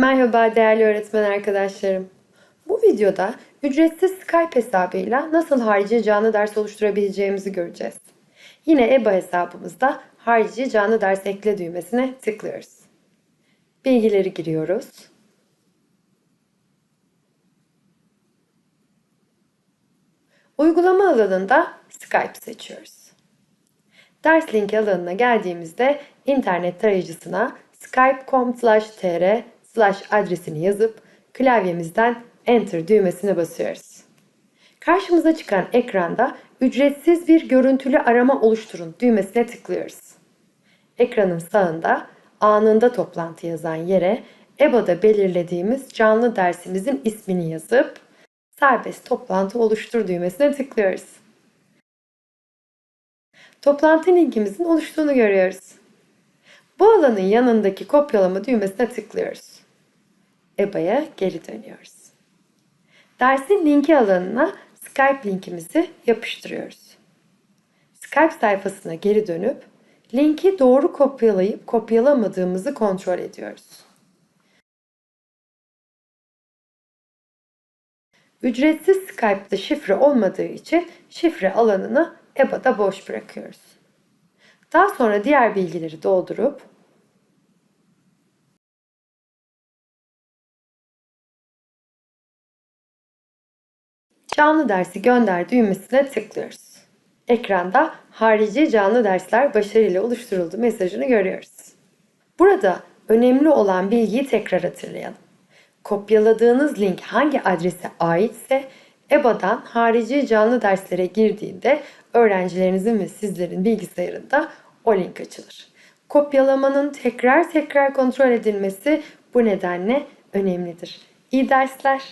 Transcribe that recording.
Merhaba değerli öğretmen arkadaşlarım. Bu videoda ücretsiz Skype hesabıyla nasıl harici canlı ders oluşturabileceğimizi göreceğiz. Yine EBA hesabımızda harici canlı ders ekle düğmesine tıklıyoruz. Bilgileri giriyoruz. Uygulama alanında Skype seçiyoruz. Ders linki alanına geldiğimizde internet tarayıcısına skype.com/tr adresini yazıp klavyemizden Enter düğmesine basıyoruz. Karşımıza çıkan ekranda ücretsiz bir görüntülü arama oluşturun düğmesine tıklıyoruz. Ekranın sağında anında toplantı yazan yere EBA'da belirlediğimiz canlı dersimizin ismini yazıp serbest toplantı oluştur düğmesine tıklıyoruz. Toplantı linkimizin oluştuğunu görüyoruz. Bu alanın yanındaki kopyalama düğmesine tıklıyoruz. EBA'ya geri dönüyoruz. Dersin linki alanına Skype linkimizi yapıştırıyoruz. Skype sayfasına geri dönüp linki doğru kopyalayıp kopyalamadığımızı kontrol ediyoruz. Ücretsiz Skype'da şifre olmadığı için şifre alanını EBA'da boş bırakıyoruz. Daha sonra diğer bilgileri doldurup canlı dersi gönder düğmesine tıklıyoruz. Ekranda harici canlı dersler başarıyla oluşturuldu mesajını görüyoruz. Burada önemli olan bilgiyi tekrar hatırlayalım. Kopyaladığınız link hangi adrese aitse EBA'dan harici canlı derslere girdiğinde öğrencilerinizin ve sizlerin bilgisayarında o link açılır. Kopyalamanın tekrar tekrar kontrol edilmesi bu nedenle önemlidir. İyi dersler.